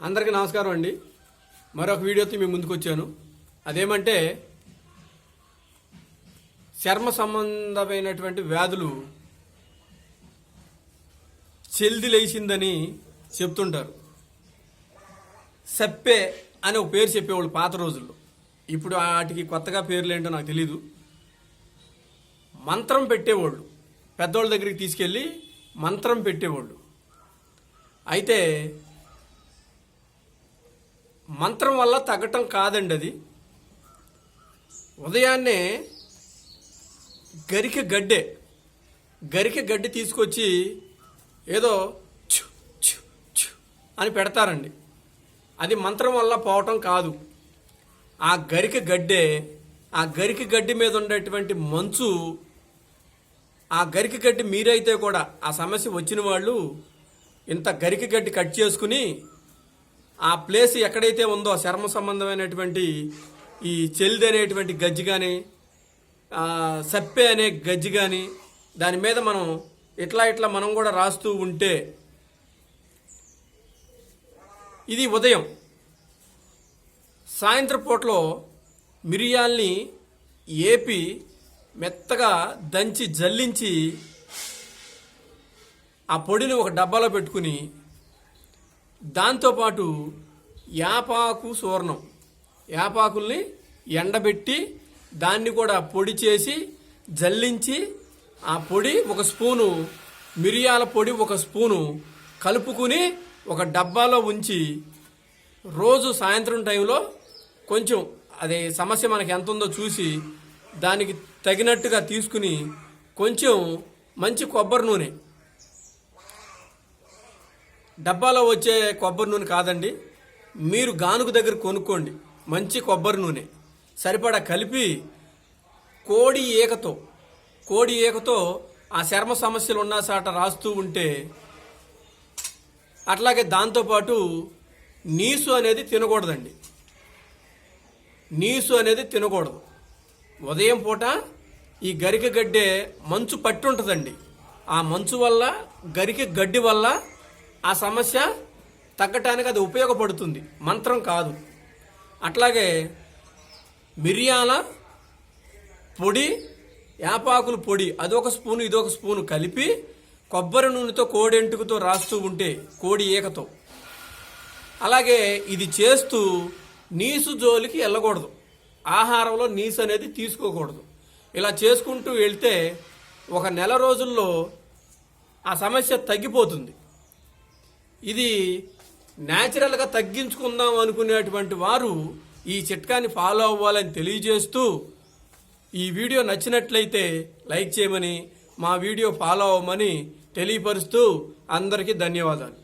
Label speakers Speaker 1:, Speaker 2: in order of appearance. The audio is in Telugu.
Speaker 1: అందరికీ నమస్కారం అండి. మరొక వీడియోతో మేము ముందుకు వచ్చాను. అదేమంటే చర్మ సంబంధమైనటువంటి వ్యాధులు చెల్ది లేచిందని చెప్తుంటారు. సప్పే అని ఒక పేరు చెప్పేవాళ్ళు పాత రోజుల్లో. ఇప్పుడు వాటికి కొత్తగా పేర్లు ఏంటో నాకు తెలీదు. మంత్రం పెట్టేవాళ్ళు. పెద్దోళ్ళ దగ్గరికి తీసుకెళ్ళి మంత్రం పెట్టేవాళ్ళు. అయితే మంత్రం వల్ల తగ్గటం కాదండి అది. ఉదయాన్నే గరిక గడ్డే గరిక గడ్డి తీసుకొచ్చి ఏదో ఛు, ఛు, ఛు అని పెడతారండి. అది మంత్రం వల్ల పోవటం కాదు. ఆ గరిక గడ్డే ఆ గరిక గడ్డి మీద ఉండేటువంటి మంచు ఆ గరిక గడ్డి మీరైతే కూడా ఆ సమస్య వచ్చిన వాళ్ళు ఇంత గరిక గడ్డి కట్ చేసుకుని ఆ ప్లేస్ ఎక్కడైతే ఉందో చర్మ సంబంధమైనటువంటి ఈ చెల్ది అనేటువంటి గజ్జి కానీ సప్పే అనే గజ్జి కానీ దాని మీద మనం ఇట్లా ఇట్లా మనం కూడా రాస్తూ ఉంటే ఇది ఉదయం. సాయంత్రం పూటలో మిరియాల్ని ఏపి మెత్తగా దంచి జల్లించి ఆ పొడిని ఒక డబ్బాలో పెట్టుకుని దాంతోపాటు యాపాకు సూర్ణం యాపాకుల్ని ఎండబెట్టి దాన్ని కూడా పొడి చేసి జల్లించి ఆ పొడి ఒక స్పూను మిరియాల పొడి ఒక స్పూను కలుపుకుని ఒక డబ్బాలో ఉంచి రోజు సాయంత్రం టైంలో కొంచెం అదే సమస్య మనకి ఎంత ఉందో చూసి దానికి తగినట్టుగా తీసుకుని కొంచెం మంచి కొబ్బరి నూనె డబ్బాలో వచ్చే కొబ్బరి నూనె కాదండి. మీరు గానుగు దగ్గర కొనుక్కోండి. మంచి కొబ్బరి నూనె. సరిపడా కలిపి కోడి ఈకతో కోడి ఈకతో ఆ చర్మ సమస్యలు ఉన్న సాట రాస్తూ ఉంటే అట్లాగే దాంతోపాటు నీసు అనేది తినకూడదండి. నీసు అనేది తినకూడదు. ఉదయం పూట ఈ గరిక గడ్డే మంచు పట్టుంటుందండి. ఆ మంచు వల్ల గరిక గడ్డి వల్ల ఆ సమస్య తగ్గటానికి అది ఉపయోగపడుతుంది. మంత్రం కాదు. అట్లాగే మిరియాల పొడి యాపాకుల పొడి అదొక స్పూను ఇదొక స్పూను కలిపి కొబ్బరి నూనెతో కోడెంటుకుతో రాస్తూ ఉంటే కోడి ఈకతో అలాగే ఇది చేస్తూ నీసు జోలికి వెళ్ళకూడదు. ఆహారంలో నీసు అనేది తీసుకోకూడదు. ఇలా చేసుకుంటూ వెళ్తే ఒక నెల రోజుల్లో ఆ సమస్య తగ్గిపోతుంది. ఇది న్యాచురల్గా తగ్గించుకుందాం అనుకునేటువంటి వారు ఈ చిట్కాని ఫాలో అవ్వాలని తెలియజేస్తూ ఈ వీడియో నచ్చినట్లయితే లైక్ చేయమని మా వీడియో ఫాలో అవ్వమని తెలియపరుస్తూ అందరికీ ధన్యవాదాలు.